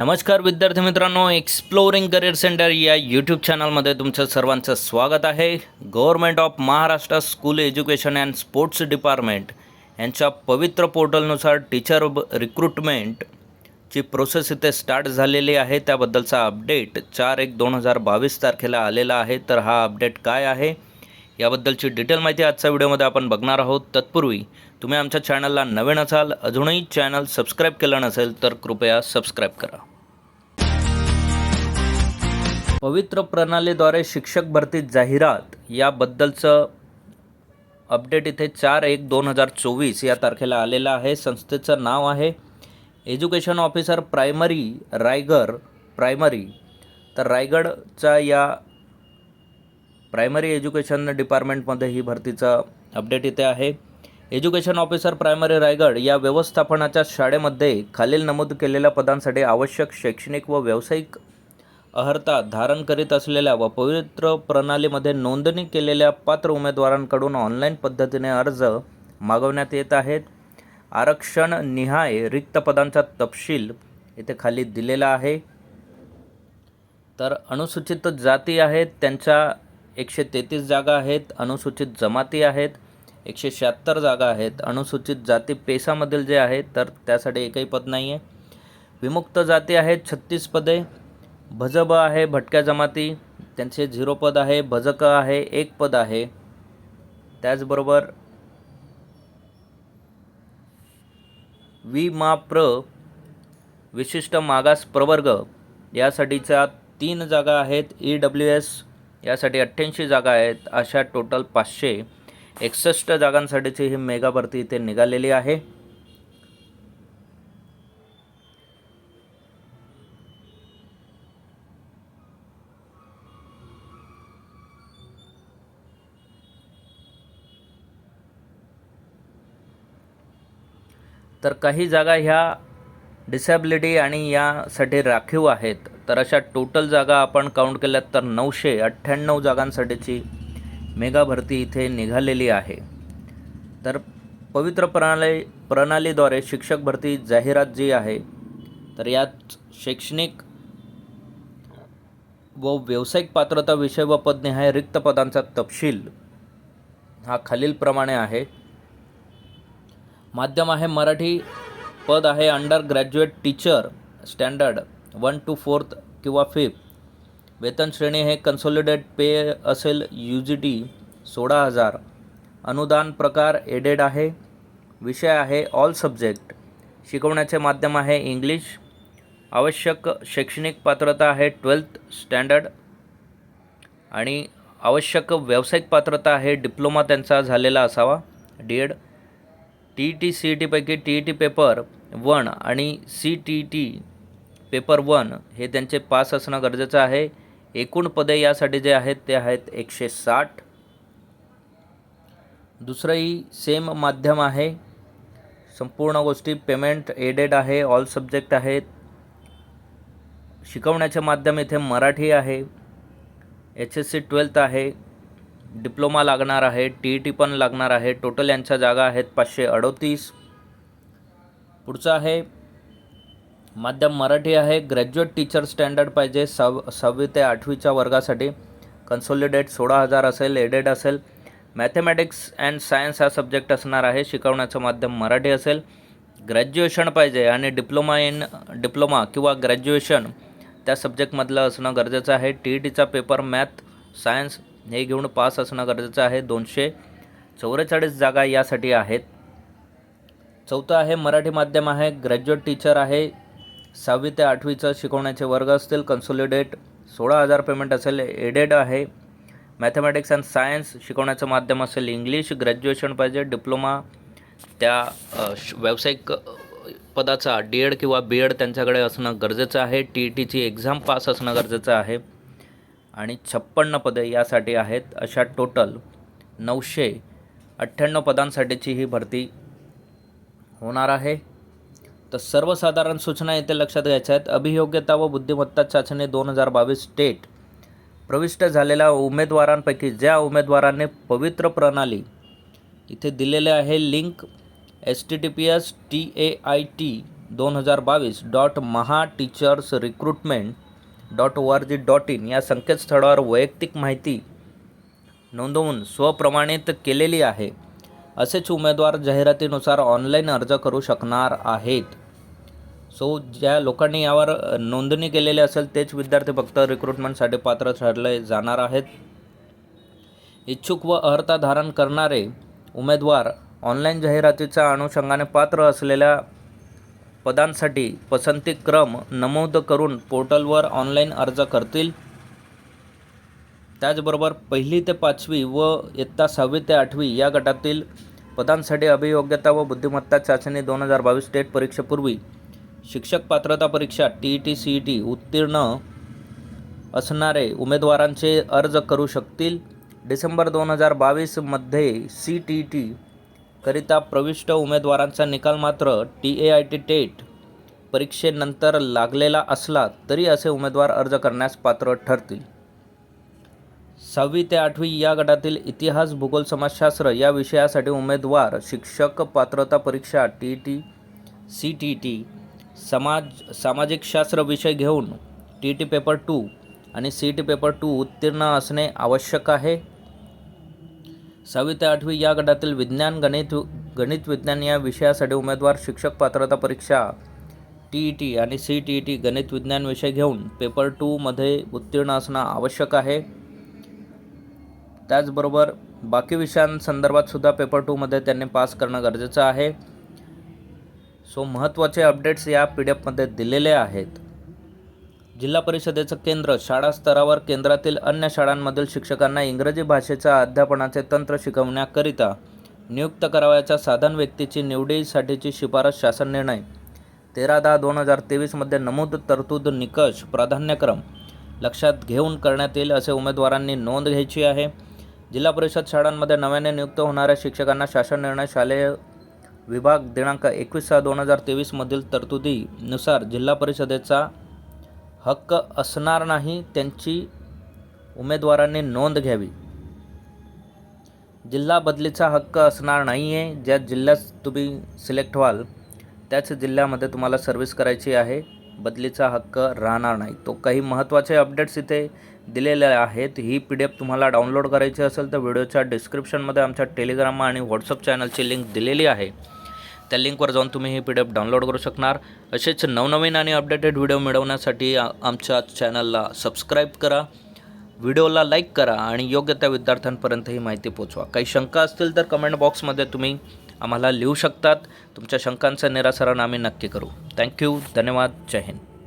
नमस्कार विद्यार्थी मित्रांनो एक्सप्लोरिंग करिअर सेंटर या यूट्यूब चॅनलमध्ये तुमचं सर्वांचं स्वागत आहे. Government of Maharashtra school education and sports department यांच्या पवित्र पोर्टलनुसार टीचर रिक्रुटमेंटची प्रोसेस इथे स्टार्ट झालेली आहे. त्याबद्दलचा अपडेट चार एक दोन हजार बावीस तारखेला आलेला आहे. तर हा अपडेट काय आहे? याबद्दलची डिटेल माहिती आजच्या व्हिडिओमध्ये आपण बघणार आहोत. तत्पूर्वी तुम्ही आमच्या चॅनलला नवीन असाल अजूनही चॅनल सबस्क्राईब केलं नसेल तर कृपया सबस्क्राईब करा. पवित्र प्रणालीद्वारे शिक्षक भरती जाहिरात याबद्दलचं अपडेट इथे चार एक दोन हजार चोवीस या तारखेला आलेलं आहे. संस्थेचं नाव आहे education officer primary Raigad primary. तर रायगडचा या प्रायमरी एज्युकेशन डिपार्टमेंटमध्ये ही भरतीचा अपडेट इथे आहे. एज्युकेशन ऑफिसर प्रायमरी रायगड या व्यवस्थापनाच्या शाळेमध्ये खालील नमूद केलेल्या पदांसाठी आवश्यक शैक्षणिक व व्यावसायिक अर्हता धारण करीत असलेल्या व पवित्र प्रणालीमध्ये नोंदणी केलेल्या पात्र उमेदवारांकडून ऑनलाईन पद्धतीने अर्ज मागवण्यात येत आहेत. आरक्षण निहाय रिक्त पदांचा तपशील इथे खाली दिलेला आहे. तर अनुसूचित जाती आहेत त्यांच्या एकशे तेहतीस जागा आहेत अनुसूचित जमाती आहेत एकशे शहात्तर जागा आहेत. अनुसूचित जाती पेसामधील जे आहेत तर त्यासाठी एकही पद नाही आहे विमुक्त जाती आहेत छत्तीस पदे. भजब आहे भटक्या जमाती. त्यांचे झिरो पद आहे भजक आहे एक पद आहे. त्याचबरोबर वि मा प्र विशिष्ट मागास प्रवर्ग यासाठीच्या तीन जागा आहेत. ई डब्ल्यू एस यासाठी अठ्ठ्याऐंशी जागा आहेत. अशा टोटल पाचशे एकसष्ट जागांसाठीची ही मेगा भरती इथे निघालेली आहे. तर काही जागा ह्या डिसॅबिलिटी आणि यासाठी राखीव आहेत. तर अशा टोटल जागा आपण काउंट केल्यात तर नऊशे अठ्ठ्याण्णव जागांसाठीची मेगा भरती इथे निघालेली आहे. तर पवित्र प्रणाली प्रणालीद्वारे शिक्षक भरती जाहिरात जी आहे. तर यात शैक्षणिक व व्यावसायिक पात्रता विषय व पदनिहाय रिक्त पदांचा तपशील हा खालीलप्रमाणे आहे. माध्यम आहे मराठी पद आहे under graduate teacher standard one to fourth किंवा फिफ्थ. वेतन श्रेणी हे कन्सॉलिडेट पे असेल यू जी टी सोळा हजार. अनुदान प्रकार एडेड आहे. विषय आहे ऑल सब्जेक्ट शिकवण्याचे माध्यम आहे इंग्लिश आवश्यक शैक्षणिक पात्रता आहे ट्वेल्थ स्टँडर्ड आणि आवश्यक व्यावसायिक पात्रता आहे डिप्लोमा त्यांचा झालेला असावा. D Ed T T C E टीपैकी T E T paper one आणि C T T paper one हे त्यांचे पास असणं गरजेचं आहे. एकूण पदे यासाठी जे आहेत ते आहेत एकशे साठ. दुसरंही सेम माध्यम आहे. संपूर्ण गोष्टी पेमेंट एडेड आहे ऑल सब्जेक्ट आहेत. शिकवण्याचे माध्यम इथे मराठी आहे. एच एस सी ट्वेल्थ आहे. डिप्लोमा लागणार आहे टी ई टी पण लागणार आहे. टोटल यांच्या जागा आहेत पाचशे अडोतीस. पुढचं आहे माध्यम मराठी आहे. ग्रॅज्युएट टीचर स्टँडर्ड पाहिजे सव सहावी ते आठवीच्या वर्गासाठी. कन्सोलिडेट सोळा हजार असेल एडेड असेल. मॅथेमॅटिक्स अँड सायन्स हा सब्जेक्ट असणार आहे शिकवण्याचं माध्यम मराठी असेल. ग्रॅज्युएशन पाहिजे आणि डिप्लोमा इन डिप्लोमा किंवा ग्रॅज्युएशन त्या सब्जेक्टमधलं असणं गरजेचं आहे. टी ई टीचा पेपर मॅथ सायन्स हे घेऊन पास असणं गरजेचं आहे. दोनशे चौवेचाळीस जागा यासाठी आहेत. चौथं आहे मराठी माध्यम आहे. ग्रॅज्युएट टीचर आहे. सहावी ते आठवीचं शिकवण्याचे वर्ग असतील. कन्सोलिडेट सोळा हजार पेमेंट असेल. एडेड आहे. मॅथमॅटिक्स अँड सायन्स शिकवण्याचं माध्यम असेल. इंग्लिश ग्रॅज्युएशन पाहिजे. डिप्लोमा त्या श- व्यावसायिक पदाचा डी एड किंवा बी एड त्यांच्याकडे असणं गरजेचं आहे. टी ई टीची एक्झाम पास असणं गरजेचं आहे. आणि छप्पन्न पदे यासाठी आहेत. अशा टोटल नऊशे अठ्ठ्याण्णव पदांसाठीची ही भरती होणार आहे. तर सर्वसाधारण सूचना येथे लक्षात घ्यायच्या आहेत. अभियोग्यता व बुद्धिमत्ता चाचणी दोन हजार बावीस स्टेट प्रविष्ट झालेल्या उमेदवारांपैकी ज्या उमेदवारांनी पवित्र प्रणाली इथे दिलेले आहे link S T T P S T A I T दोन हजार बावीस dot Maha teachers recruitment dot O R G dot in या संकेतस्थळावर वैयक्तिक माहिती नोंदवून स्वप्रमाणित केलेली आहे. असेच उमेदवार जाहिरातीनुसार ऑनलाईन अर्ज करू शकणार आहेत. सो ज्या लोकांनी यावर नोंदणी केलेली असेल तेच विद्यार्थी फक्त रिक्रुटमेंटसाठी पात्र ठरले जाणार आहेत. इच्छुक व अर्हता धारण करणारे उमेदवार ऑनलाईन जाहिरातीच्या अनुषंगाने पात्र असलेल्या पदांसाठी पसंती क्रम नमूद करून पोर्टलवर ऑनलाईन अर्ज करतील. त्याचबरोबर पहिली ते पाचवी व इयत्ता सहावी ते आठवी या गटातील पदांसाठी अभियोग्यता व बुद्धिमत्ता चाचणी दोन हजार बावीस स्टेट परीक्षेपूर्वी शिक्षक पात्रता परीक्षा T E T C E T उत्तीर्ण असणारे उमेदवारांचे अर्ज करू शकतील. डिसेंबर दोन हजार बावीसमध्ये सी टी टी करिता प्रविष्ट उमेदवारांचा निकाल मात्र T A I T TET परीक्षेनंतर लागलेला असला तरी असे उमेदवार अर्ज करण्यास पात्र ठरतील. सहावी ते आठवी या गटातील इतिहास भूगोल समाजशास्त्र या विषयासाठी उमेदवार शिक्षक पात्रता परीक्षा T T C T T समाज सामाजिक शास्त्र विषय घेऊन टी टी पेपर टू आणि सी टी पेपर टू उत्तीर्ण असणे आवश्यक आहे. सहावी ते आठवी या गटातील विज्ञान गणित गणित विज्ञान या विषयासाठी उमेदवार शिक्षक पात्रता परीक्षा टी ई टी आणि सी टी ई टी गणित विज्ञान विषय घेऊन पेपर टूमध्ये उत्तीर्ण असणं आवश्यक आहे. त्याचबरोबर बाकी विषयांसंदर्भात सुद्धा पेपर टूमध्ये त्यांनी पास करणं गरजेचं आहे. सो महत्त्वाचे अपडेट्स या पी डी एफमध्ये दिलेले आहेत. जिल्हा परिषदेचं केंद्र शाळा स्तरावर केंद्रातील अन्य शाळांमधील शिक्षकांना इंग्रजी भाषेच्या अध्यापनाचे तंत्र शिकवण्याकरिता नियुक्त करावयाच्या साधन व्यक्तीची निवडीसाठीची शिफारस शासन निर्णय. तेरा दहा दोन हजार तेवीसमध्ये नमूद तरतूद निकष प्राधान्यक्रम लक्षात घेऊन करण्यात येईल असे उमेदवारांनी नोंद घ्यायची आहे. जिल्हा परिषद शाळांमध्ये नव्याने नियुक्त होणाऱ्या शिक्षकांना शासन निर्णय शालेय विभाग दिनांक एकवीस सहा दोन हजार तेवीसमधील तरतुदीनुसार जिल्हा परिषदेचा हक्क असणार नाही त्यांची उमेदवारांनी नोंद घ्यावी. जिल्हा बदलीचा हक्क असणार नाही आहे ज्या जिल्ह्यात तुम्ही सिलेक्ट व्हाल त्याच जिल्ह्यामध्ये तुम्हाला सर्व्हिस करायची आहे. बदलीचा हक्क राहणार नाही. तो काही महत्त्वाचे अपडेट्स इथे दिलेले आहेत. ही पी डी एफ तुम्हाला डाउनलोड करायची असेल तर व्हिडिओच्या डिस्क्रिप्शनमध्ये आमच्या टेलिग्राम आणि व्हॉट्सअप चॅनलची लिंक दिलेली आहे. त्या लिंकवर जाऊन तुम्ही हे पी डी एफ डाउनलोड करू शकणार. असेच नवनवीन आणि अपडेटेड व्हिडिओ मिळवण्यासाठी आमच्या चॅनलला सबस्क्राईब करा. व्हिडिओला लाईक करा आणि योग्य त्या विद्यार्थ्यांपर्यंत ही माहिती पोचवा. काही शंका असतील तर कमेंट बॉक्समध्ये तुम्ही आम्हाला लिहू शकतात. तुमच्या शंकांचं निरासरण आम्ही नक्की करू. थँक्यू धन्यवाद. जय हिंद.